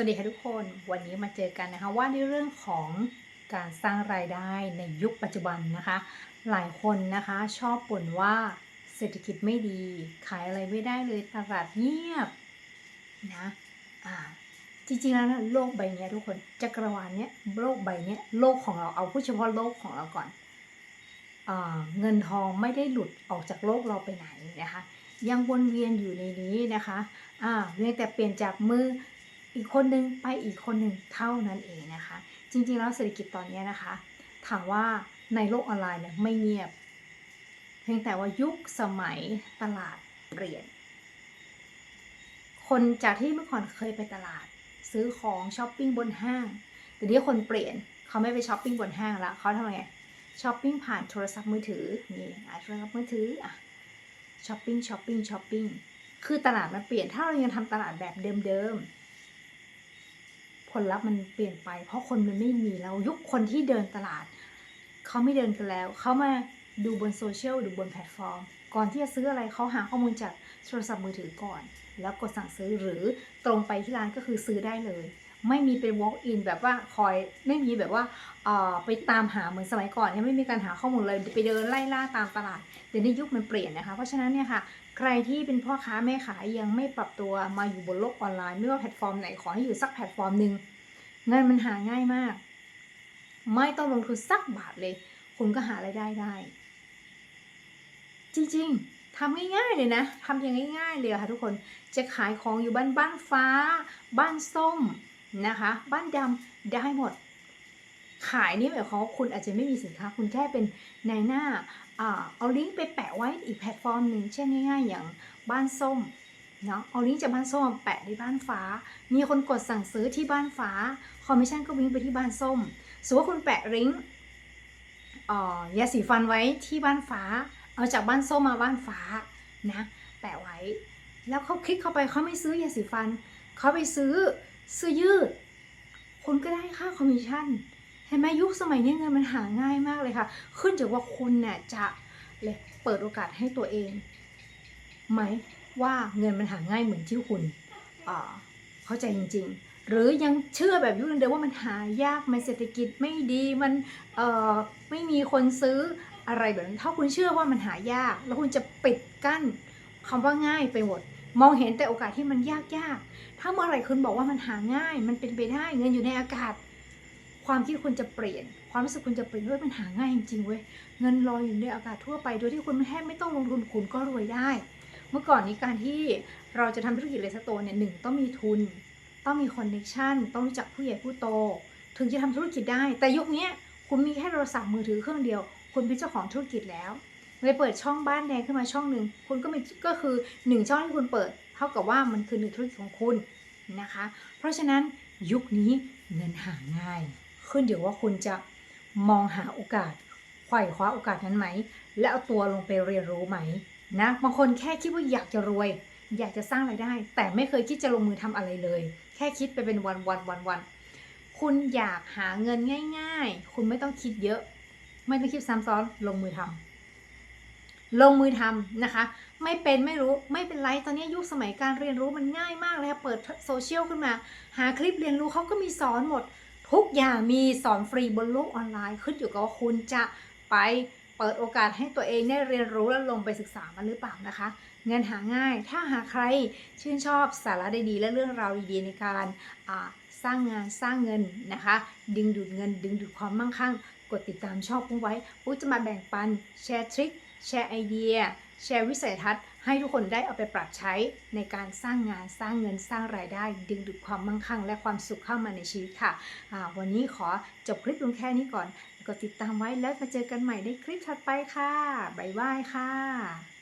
วัสดีค่ะทุกคนวันนี้มาเจอกันนะคะว่าในเรื่องของการสร้างรายได้ในยุคปัจจุบันนะคะ หลายคนนะคะชอบบ่นว่าเศรษฐกิจไม่ดี ขายอะไรไม่ได้เลยตลาดเงียบนะอ่าจริงๆแล้วนะโลกใบนี้ทุกคนจักรวาลเนี้ยโลกใบนี้โลกของเราเอาพูดเฉพาะโลกของเราก่อนอเงินทองไม่ได้หลุดออกจากโลกเราไปไหนนะคะ ยังวนเวียนอยู่ในนี้นะคะอ่าเพียงแต่เปลี่ยนจากมือ อีกคนหนึ่งไปอีกคนหนึ่งเท่านั้นเองนะคะ จริงๆแล้วเศรษฐกิจตอนนี้นะคะ ถามว่าในโลกออนไลน์เนี่ยไม่เงียบ เพียงแต่ว่ายุคสมัยตลาดเปลี่ยน คนจากที่เมื่อก่อนเคยไปตลาด ซื้อของช้อปปิ้งบนห้าง แต่นี้คนเปลี่ยนเขาไม่ไปช้อปปิ้งบนห้างแล้วเขาทำไงช้อปปิ้งผ่านโทรศัพท์มือถือนี่อะโทรศัพท์มือถืออะช้อปปิ้งช้อปปิ้งช้อปปิ้งคือตลาดมันเปลี่ยนถ้าเรายังทำตลาดแบบเดิมๆ ลลัพธ์มันเปลี่ยนไป เพราะคนมันไม่มีแล้วยุคคนที่เดินตลาดเขาไม่เดินกันแล้ว เขามาดูบนโซเชียลดูบนแพลตฟอร์ม ก่อนที่จะซื้ออะไรเขาหาข้อมูลจากโทรศัพท์มือถือก่อน แล้วกดสั่งซื้อหรือตรงไปที่ร้านก็คือซื้อได้เลย ไม่มีเป็น walk in แบบว่าคอยไม่มีแบบว่าเอ่อไปตามหาเหมือนสมัยก่อนเนี่ยไม่มีการหาข้อมูลเลยไปเดินไล่ล่าตามตลาดเดี๋ยวนี้ยุคมันเปลี่ยนนะคะ เพราะฉะนั้นเนี่ยค่ะใครที่เป็นพ่อค้าแม่ขายยังไม่ปรับตัวมาอยู่บนโลกออนไลน์ ไม่ว่าแพลตฟอร์มไหนขอให้อยู่สักแพลตฟอร์มหนึ่งเงินมันหาง่ายมาก ไม่ต้องลงทุนสักบาทเลย คุณก็หารายได้ได้ จริงๆทำง่ายๆเลยนะทำอย่างง่ายๆเลยค่ะทุกคนจะขายของอยู่บ้านบ้านฟ้า บ้านส้ม นะคะ บ้านดำได้หมด ขายนี่หมายความว่าคุณอาจจะไม่มีสินค้า คุณแค่เป็นในหน้าอเอาลิงก์ไปแปะไว้อีกแพลตฟอร์มหนึ่งเช่นง่ายๆ อย่างบ้านส้มเนาะเอาลิงก์จากบ้านส้มแปะในบ้านฟ้า มีคนกดสั่งซื้อที่บ้านฟ้าคอมมิชชั่นก็วิ่งไปที่บ้านส้มสมมติว่าคุณแปะลิงก์ยาสีฟันไว้ที่บ้านฟ้า เอาจากบ้านส้มมาบ้านฟ้านะแปะไว้ แล้วเขาคลิกเข้าไปเขาไม่ซื้อยาสีฟันเขาไปซื้อ เสื้อยืด คุณก็ได้ค่าคอมมิชชั่นเห็นไหมยุคสมัยนี้เงินมันหาง่ายมากเลยค่ะ ขึ้นจากว่าคุณเนี่ยจะเลยเปิดโอกาสให้ตัวเอง ไหมว่าเงินมันหาง่ายเหมือนที่คุณเข้าใจจริง ๆ หรือยังเชื่อแบบยุคเดิมว่ามันหายากมันเศรษฐกิจไม่ดีมันไม่มีคนซื้ออะไรแบบนั้นถ้าคุณเชื่อว่ามันหายาก แล้วคุณจะปิดกั้นคำว่าง่ายไปหมด มองเห็นแต่โอกาสที่มันยากยากๆ ถ้าเมื่อไหร่คุณบอกว่ามันหาง่าย มันเป็นไปได้เงินอยู่ในอากาศ ความคิดคุณจะเปลี่ยน ความรู้สึกคุณจะเปลี่ยนด้วยมันหาง่ายจริงๆเว้ยเงินลอยอยู่ในอากาศทั่วไปโดยที่คุณแทบไม่ต้องลงทุนคุณก็รวยได้ เมื่อก่อนนี้การที่เราจะทำธุรกิจเลสักตัวเนี่ยหนึ่งต้องมีทุน ต้องมีคอนเนคชันต้องรู้จักผู้ใหญ่ผู้โต ถึงจะทำธุรกิจได้ แต่ยุคนี้คุณมีแค่โทรศัพท์มือถือเครื่องเดียว คุณเป็นเจ้าของธุรกิจแล้ว เลยเปิดช่องบ้านแดงขึ้นมาช่องหนึ่งคุณก็มีก็คือหนึ่งช่องที่คุณเปิด เท่ากับว่ามันคือหนึ่งธุรกิจของคุณนะคะ เพราะฉะนั้นยุคนี้เงินหาง่าย ขึ้นอยู่ว่าคุณจะมองหาโอกาสไขว่คว้าโอกาสนั้นไหม และเอาตัวลงไปเรียนรู้ไหมนะบางคนแค่คิดว่าอยากจะรวย อยากจะสร้างไรายได้ แต่ไม่เคยคิดจะลงมือทำอะไรเลย แค่คิดไปเป็นวันวันวันวันคุณอยากหาเงินง่าย ๆ คุณไม่ต้องคิดเยอะ ไม่ต้องคิดซ้ำซ้อนลงมือทำ ลงมือทำนะคะ ไม่เป็นไม่รู้ไม่เป็นไรตอนนี้ยุคสมัยการเรียนรู้มันง่ายมากเลยเปิดโซเชียลขึ้นมา หาคลิปเรียนรู้เขาก็มีสอนหมด ทุกอย่างมีสอนฟรีบนโลกออนไลน์ขึ้นอยู่กับว่าคุณจะไปเปิดโอกาสให้ตัวเองได้เรียนรู้และลงไปศึกษามันหรือเปล่านะคะ เงินหาง่าย ถ้าหาใครชื่นชอบสาระดีๆและเรื่องราวดีๆในการสร้างงานสร้างเงินนะคะ ดึงดูดเงิน ดึงดูดความมั่งคั่ง กดติดตามชอบปุ๊ไว้ปุ๊จะมาแบ่งปันแชร์ทริค แชร์ไอเดีย แชร์วิสัยทัศน์ ให้ทุกคนได้เอาไปปรับใช้ในการสร้างงานสร้างเงินสร้างรายได้ ดึงดูดความมั่งคั่ง และความสุขเข้ามาในชีวิตค่ะวันนี้ขอจบคลิปลงแค่นี้ก่อนกดติดตามไว้แล้วมาเจอกันใหม่ในคลิปถัดไปค่ะบ๊ายบายค่ะ